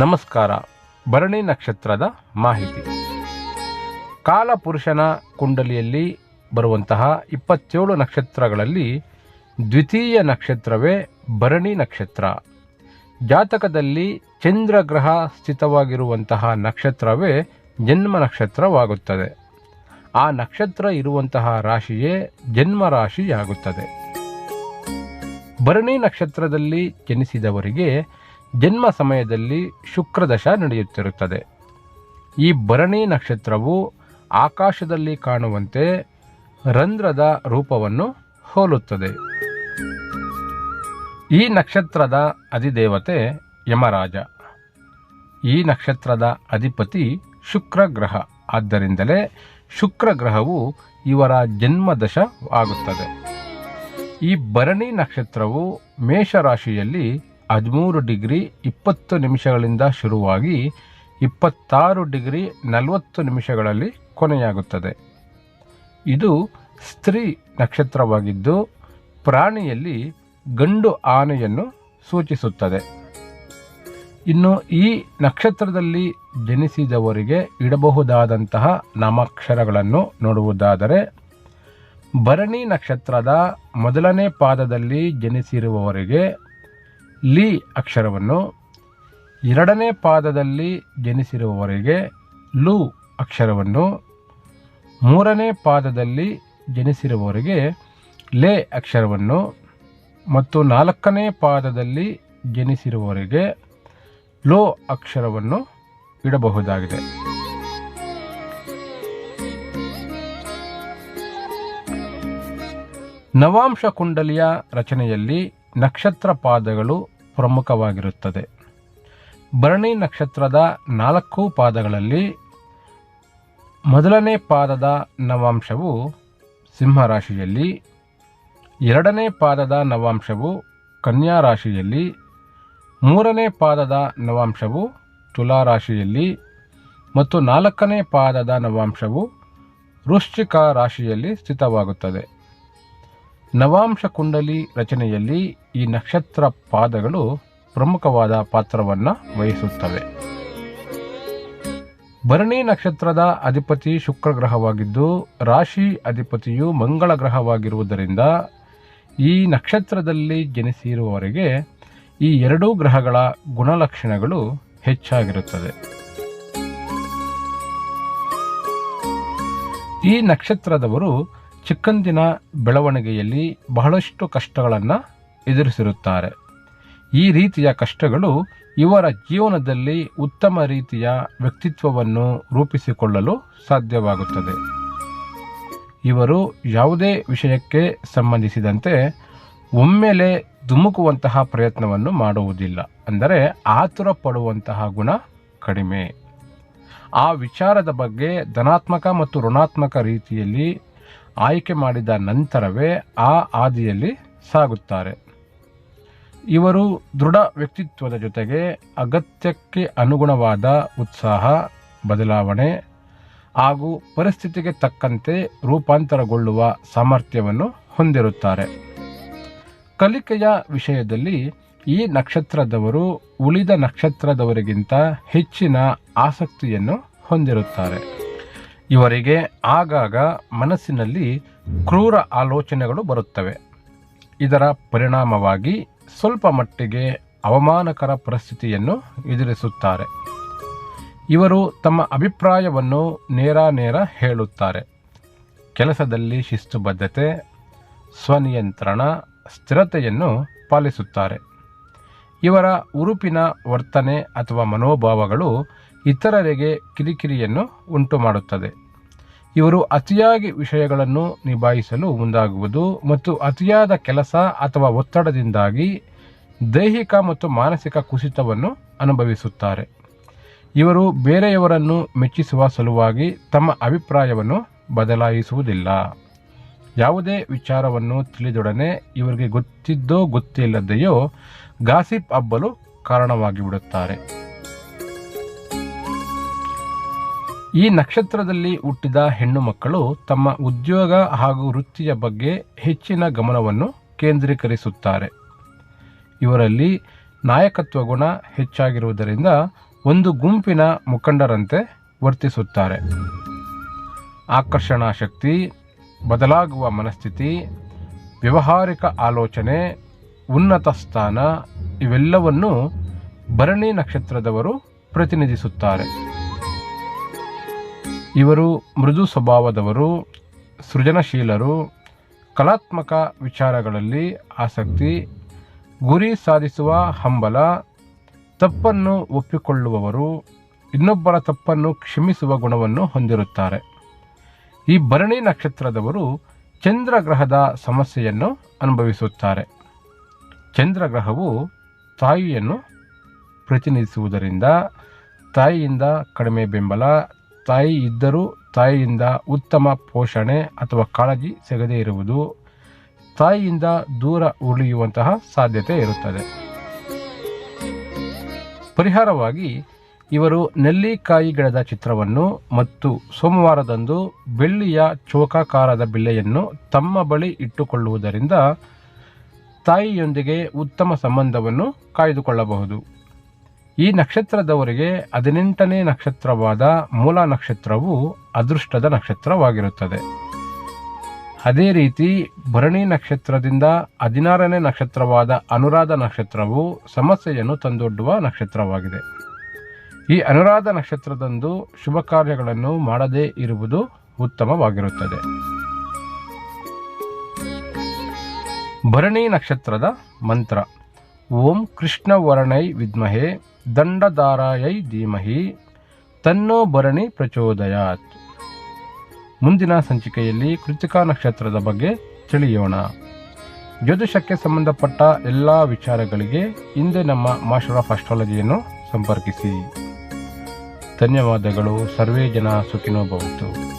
ನಮಸ್ಕಾರ. ಭರಣಿ ನಕ್ಷತ್ರದ ಮಾಹಿತಿ. ಕಾಲಪುರುಷನ ಕುಂಡಲಿಯಲ್ಲಿ ಬರುವಂತಹ ಇಪ್ಪತ್ತೇಳು ನಕ್ಷತ್ರಗಳಲ್ಲಿ ದ್ವಿತೀಯ ನಕ್ಷತ್ರವೇ ಭರಣಿ ನಕ್ಷತ್ರ. ಜಾತಕದಲ್ಲಿ ಚಂದ್ರಗ್ರಹ ಸ್ಥಿತವಾಗಿರುವಂತಹ ನಕ್ಷತ್ರವೇ ಜನ್ಮ ನಕ್ಷತ್ರವಾಗುತ್ತದೆ. ಆ ನಕ್ಷತ್ರ ಇರುವಂತಹ ರಾಶಿಯೇ ಜನ್ಮ ರಾಶಿಯಾಗುತ್ತದೆ ಭರಣಿ ನಕ್ಷತ್ರದಲ್ಲಿ ಜನಿಸಿದವರಿಗೆ ಜನ್ಮ ಸಮಯದಲ್ಲಿ ಶುಕ್ರದಶ ನಡೆಯುತ್ತಿರುತ್ತದೆ. ಈ ಭರಣಿ ನಕ್ಷತ್ರವು ಆಕಾಶದಲ್ಲಿ ಕಾಣುವಂತೆ ರಂಧ್ರದ ರೂಪವನ್ನು ಹೋಲುತ್ತದೆ. ಈ ನಕ್ಷತ್ರದ ಅಧಿದೇವತೆ ಯಮರಾಜ. ಈ ನಕ್ಷತ್ರದ ಅಧಿಪತಿ ಶುಕ್ರ ಗ್ರಹ ಆದ್ದರಿಂದಲೇ ಶುಕ್ರ ಗ್ರಹವು ಇವರ ಜನ್ಮದಶ ಆಗುತ್ತದೆ ಈ ಭರಣಿ ನಕ್ಷತ್ರವು ಮೇಷರಾಶಿಯಲ್ಲಿ ಹದಿಮೂರು ಡಿಗ್ರಿ ಇಪ್ಪತ್ತು ನಿಮಿಷಗಳಿಂದ ಶುರುವಾಗಿ ಇಪ್ಪತ್ತಾರು ಡಿಗ್ರಿ ನಲವತ್ತು ನಿಮಿಷಗಳಲ್ಲಿ ಕೊನೆಯಾಗುತ್ತದೆ. ಇದು ಸ್ತ್ರೀ ನಕ್ಷತ್ರವಾಗಿದ್ದು ಪ್ರಾಣಿಯಲ್ಲಿ ಗಂಡು ಆನೆಯನ್ನು ಸೂಚಿಸುತ್ತದೆ. ಇನ್ನು ಈ ನಕ್ಷತ್ರದಲ್ಲಿ ಜನಿಸಿದವರಿಗೆ ಇಡಬಹುದಾದಂತಹ ನಾಮಾಕ್ಷರಗಳನ್ನು ನೋಡುವುದಾದರೆ, ಭರಣಿ ನಕ್ಷತ್ರದ ಮೊದಲನೇ ಪಾದದಲ್ಲಿ ಜನಿಸಿರುವವರಿಗೆ ಲಿ ಅಕ್ಷರವನ್ನು ಎರಡನೇ ಪಾದದಲ್ಲಿ ಜನಿಸಿರುವವರೆಗೆ ಲು ಅಕ್ಷರವನ್ನು ಮೂರನೇ ಪಾದದಲ್ಲಿ ಜನಿಸಿರುವವರಿಗೆ ಲೇ ಅಕ್ಷರವನ್ನು ಮತ್ತು ನಾಲ್ಕನೇ ಪಾದದಲ್ಲಿ ಜನಿಸಿರುವವರೆಗೆ ಲೋ ಅಕ್ಷರವನ್ನು ಇಡಬಹುದಾಗಿದೆ. ನವಾಂಶ ಕುಂಡಲಿಯ ರಚನೆಯಲ್ಲಿ ನಕ್ಷತ್ರ ಪಾದಗಳು ಪ್ರಮುಖವಾಗಿರುತ್ತದೆ. ಭರಣಿ ನಕ್ಷತ್ರದ ನಾಲ್ಕು ಪಾದಗಳಲ್ಲಿ ಮೊದಲನೇ ಪಾದದ ನವಾಂಶವು ಸಿಂಹರಾಶಿಯಲ್ಲಿ, ಎರಡನೇ ಪಾದದ ನವಾಂಶವು ಕನ್ಯಾ ರಾಶಿಯಲ್ಲಿ ಮೂರನೇ ಪಾದದ ನವಾಂಶವು ತುಲಾ ರಾಶಿಯಲ್ಲಿ ಮತ್ತು ನಾಲ್ಕನೇ ಪಾದದ ನವಾಂಶವು ವೃಶ್ಚಿಕ ರಾಶಿಯಲ್ಲಿ ಸ್ಥಿತವಾಗುತ್ತದೆ. ನವಾಂಶ ಕುಂಡಲಿ ರಚನೆಯಲ್ಲಿ ಈ ನಕ್ಷತ್ರ ಪಾದಗಳು ಪ್ರಮುಖವಾದ ಪಾತ್ರವನ್ನು ವಹಿಸುತ್ತವೆ. ಭರಣಿ ನಕ್ಷತ್ರದ ಅಧಿಪತಿ ಶುಕ್ರ ಗ್ರಹವಾಗಿದ್ದು, ರಾಶಿ ಅಧಿಪತಿಯು ಮಂಗಳ ಗ್ರಹವಾಗಿರುವುದರಿಂದ ಈ ನಕ್ಷತ್ರದಲ್ಲಿ ಜನಿಸಿರುವವರಿಗೆ ಈ ಎರಡೂ ಗ್ರಹಗಳ ಗುಣಲಕ್ಷಣಗಳು ಹೆಚ್ಚಾಗಿರುತ್ತದೆ ಈ ನಕ್ಷತ್ರದವರು ಚಿಕ್ಕಂದಿನ ಬೆಳವಣಿಗೆಯಲ್ಲಿ ಬಹಳಷ್ಟು ಕಷ್ಟಗಳನ್ನು ಎದುರಿಸಿರುತ್ತಾರೆ. ಈ ರೀತಿಯ ಕಷ್ಟಗಳು ಇವರ ಜೀವನದಲ್ಲಿ ಉತ್ತಮ ರೀತಿಯ ವ್ಯಕ್ತಿತ್ವವನ್ನು ರೂಪಿಸಿಕೊಳ್ಳಲು ಸಾಧ್ಯವಾಗುತ್ತದೆ. ಇವರು ಯಾವುದೇ ವಿಷಯಕ್ಕೆ ಸಂಬಂಧಿಸಿದಂತೆ ಒಮ್ಮೆಲೆ ಧುಮುಕುವಂತಹ ಪ್ರಯತ್ನವನ್ನು ಮಾಡುವುದಿಲ್ಲ. ಅಂದರೆ ಆತುರ ಪಡುವಂತಹ ಗುಣ ಕಡಿಮೆ. ಆ ವಿಚಾರದ ಬಗ್ಗೆ ಧನಾತ್ಮಕ ಮತ್ತು ಋಣಾತ್ಮಕ ರೀತಿಯಲ್ಲಿ ಆಯ್ಕೆ ಮಾಡಿದ ನಂತರವೇ ಆ ಹಾದಿಯಲ್ಲಿ ಸಾಗುತ್ತಾರೆ. ಇವರು ದೃಢ ವ್ಯಕ್ತಿತ್ವದ ಜೊತೆಗೆ ಅಗತ್ಯಕ್ಕೆ ಅನುಗುಣವಾದ ಉತ್ಸಾಹ, ಬದಲಾವಣೆ ಹಾಗೂ ಪರಿಸ್ಥಿತಿಗೆ ತಕ್ಕಂತೆ ರೂಪಾಂತರಗೊಳ್ಳುವ ಸಾಮರ್ಥ್ಯವನ್ನು ಹೊಂದಿರುತ್ತಾರೆ. ಕಲಿಕೆಯ ವಿಷಯದಲ್ಲಿ ಈ ನಕ್ಷತ್ರದವರು ಉಳಿದ ನಕ್ಷತ್ರದವರಿಗಿಂತ ಹೆಚ್ಚಿನ ಆಸಕ್ತಿಯನ್ನು ಹೊಂದಿರುತ್ತಾರೆ. ಇವರಿಗೆ ಆಗಾಗ ಮನಸ್ಸಿನಲ್ಲಿ ಕ್ರೂರ ಆಲೋಚನೆಗಳು ಬರುತ್ತವೆ. ಇದರ ಪರಿಣಾಮವಾಗಿ ಸ್ವಲ್ಪ ಮಟ್ಟಿಗೆ ಅವಮಾನಕರ ಪರಿಸ್ಥಿತಿಯನ್ನು ಎದುರಿಸುತ್ತಾರೆ. ಇವರು ತಮ್ಮ ಅಭಿಪ್ರಾಯವನ್ನು ನೇರ ನೇರ ಹೇಳುತ್ತಾರೆ. ಕೆಲಸದಲ್ಲಿ ಶಿಸ್ತುಬದ್ಧತೆ, ಸ್ವನಿಯಂತ್ರಣ, ಸ್ಥಿರತೆಯನ್ನು ಪಾಲಿಸುತ್ತಾರೆ. ಇವರ ಉರುಪಿನ ವರ್ತನೆ ಅಥವಾ ಮನೋಭಾವಗಳು ಇತರರಿಗೆ ಕಿರಿಕಿರಿಯನ್ನು ಉಂಟು ಮಾಡುತ್ತದೆ ಇವರು ಅತಿಯಾಗಿ ವಿಷಯಗಳನ್ನು ನಿಭಾಯಿಸಲು ಮುಂದಾಗುವುದು ಮತ್ತು ಅತಿಯಾದ ಕೆಲಸ ಅಥವಾ ಒತ್ತಡದಿಂದಾಗಿ ದೈಹಿಕ ಮತ್ತು ಮಾನಸಿಕ ಕುಸಿತವನ್ನು ಅನುಭವಿಸುತ್ತಾರೆ. ಇವರು ಬೇರೆಯವರನ್ನು ಮೆಚ್ಚಿಸುವ ಸಲುವಾಗಿ ತಮ್ಮ ಅಭಿಪ್ರಾಯವನ್ನು ಬದಲಾಯಿಸುವುದಿಲ್ಲ. ಯಾವುದೇ ವಿಚಾರವನ್ನು ತಿಳಿದೊಡನೆ ಇವರಿಗೆ ಗೊತ್ತಿದ್ದೋ ಗೊತ್ತಿಲ್ಲದೆಯೋ ಗಾಸಿಪ್ ಹಬ್ಬಲು ಕಾರಣವಾಗಿ ಈ ನಕ್ಷತ್ರದಲ್ಲಿ ಹುಟ್ಟಿದ ಹೆಣ್ಣು ಮಕ್ಕಳು ತಮ್ಮ ಉದ್ಯೋಗ ಹಾಗೂ ವೃತ್ತಿಯ ಬಗ್ಗೆ ಹೆಚ್ಚಿನ ಗಮನವನ್ನು ಕೇಂದ್ರೀಕರಿಸುತ್ತಾರೆ. ಇವರಲ್ಲಿ ನಾಯಕತ್ವ ಗುಣ ಹೆಚ್ಚಾಗಿರುವುದರಿಂದ ಒಂದು ಗುಂಪಿನ ಮುಖಂಡರಂತೆ ವರ್ತಿಸುತ್ತಾರೆ. ಆಕರ್ಷಣಾ ಶಕ್ತಿ, ಬದಲಾಗುವ ಮನಸ್ಥಿತಿ, ವ್ಯವಹಾರಿಕ ಆಲೋಚನೆ, ಉನ್ನತ ಸ್ಥಾನ ಇವೆಲ್ಲವನ್ನು ಭರಣಿ ನಕ್ಷತ್ರದವರು ಪ್ರತಿನಿಧಿಸುತ್ತಾರೆ. ಇವರು ಮೃದು ಸ್ವಭಾವದವರು, ಸೃಜನಶೀಲರು, ಕಲಾತ್ಮಕ ವಿಚಾರಗಳಲ್ಲಿ ಆಸಕ್ತಿ, ಗುರಿ ಸಾಧಿಸುವ ಹಂಬಲ, ತಪ್ಪನ್ನು ಒಪ್ಪಿಕೊಳ್ಳುವವರು, ಇನ್ನೊಬ್ಬರ ತಪ್ಪನ್ನು ಕ್ಷಮಿಸುವ ಗುಣವನ್ನು ಹೊಂದಿರುತ್ತಾರೆ. ಈ ಭರಣಿ ನಕ್ಷತ್ರದವರು ಚಂದ್ರಗ್ರಹದ ಸಮಸ್ಯೆಯನ್ನು ಅನುಭವಿಸುತ್ತಾರೆ. ಚಂದ್ರಗ್ರಹವು ತಾಯಿಯನ್ನು ಪ್ರತಿನಿಧಿಸುವುದರಿಂದ ತಾಯಿಯಿಂದ ಕಡಿಮೆ ಬೆಂಬಲ ತಾಯಿ ಇದ್ದರೂ ತಾಯಿಯಿಂದ ಉತ್ತಮ ಪೋಷಣೆ ಅಥವಾ ಕಾಳಜಿ ಸಿಗದೇ ಇರುವುದು ತಾಯಿಯಿಂದ ದೂರ ಉಳಿಯುವಂತಹ ಸಾಧ್ಯತೆ ಇರುತ್ತದೆ. ಪರಿಹಾರವಾಗಿ, ಇವರು ನೆಲ್ಲಿಕಾಯಿ ಗಿಡದ ಚಿತ್ರವನ್ನು ಮತ್ತು ಸೋಮವಾರದಂದು ಬೆಳ್ಳಿಯ ಚೌಕಾಕಾರದ ಬಿಲ್ಲೆಯನ್ನು ತಮ್ಮ ಬಳಿ ಇಟ್ಟುಕೊಳ್ಳುವುದರಿಂದ ತಾಯಿಯೊಂದಿಗೆ ಉತ್ತಮ ಸಂಬಂಧವನ್ನು ಕಾಯ್ದುಕೊಳ್ಳಬಹುದು. ಈ ನಕ್ಷತ್ರದವರಿಗೆ ಹದಿನೆಂಟನೇ ನಕ್ಷತ್ರವಾದ ಮೂಲ ನಕ್ಷತ್ರವು ಅದೃಷ್ಟದ ನಕ್ಷತ್ರವಾಗಿರುತ್ತದೆ. ಅದೇ ರೀತಿ ಭರಣಿ ನಕ್ಷತ್ರದಿಂದ ಹದಿನಾರನೇ ನಕ್ಷತ್ರವಾದ ಅನುರಾಧ ನಕ್ಷತ್ರವು ಸಮಸ್ಯೆಯನ್ನು ತಂದೊಡ್ಡುವ ನಕ್ಷತ್ರವಾಗಿದೆ. ಈ ಅನುರಾಧ ನಕ್ಷತ್ರದಂದು ಶುಭ ಕಾರ್ಯಗಳನ್ನು ಮಾಡದೇ ಇರುವುದು ಉತ್ತಮವಾಗಿರುತ್ತದೆ. ಭರಣಿ ನಕ್ಷತ್ರದ ಮಂತ್ರ. ಓಂ ಕೃಷ್ಣವರ್ಣೈ ವಿದ್ಮಹೆ ದಂಡದಾರಾಯೈ ಧೀಮಹಿ ತನ್ನೋ ಭರಣಿ ಪ್ರಚೋದಯಾತ್. ಮುಂದಿನ ಸಂಚಿಕೆಯಲ್ಲಿ ಕೃತಿಕಾ ನಕ್ಷತ್ರದ ಬಗ್ಗೆ ತಿಳಿಯೋಣ. ಜ್ಯೋತಿಷಕ್ಕೆ ಸಂಬಂಧಪಟ್ಟ ಎಲ್ಲ ವಿಚಾರಗಳಿಗೆ ಹಿಂದೆ ನಮ್ಮ ಮಾಸ್ಟರ್ ಆಫ್ ಅಸ್ಟ್ರಾಲಜಿಯನ್ನು ಸಂಪರ್ಕಿಸಿ. ಧನ್ಯವಾದಗಳು. ಸರ್ವೇ ಜನ ಸುಖಿನೋ ಭವತು.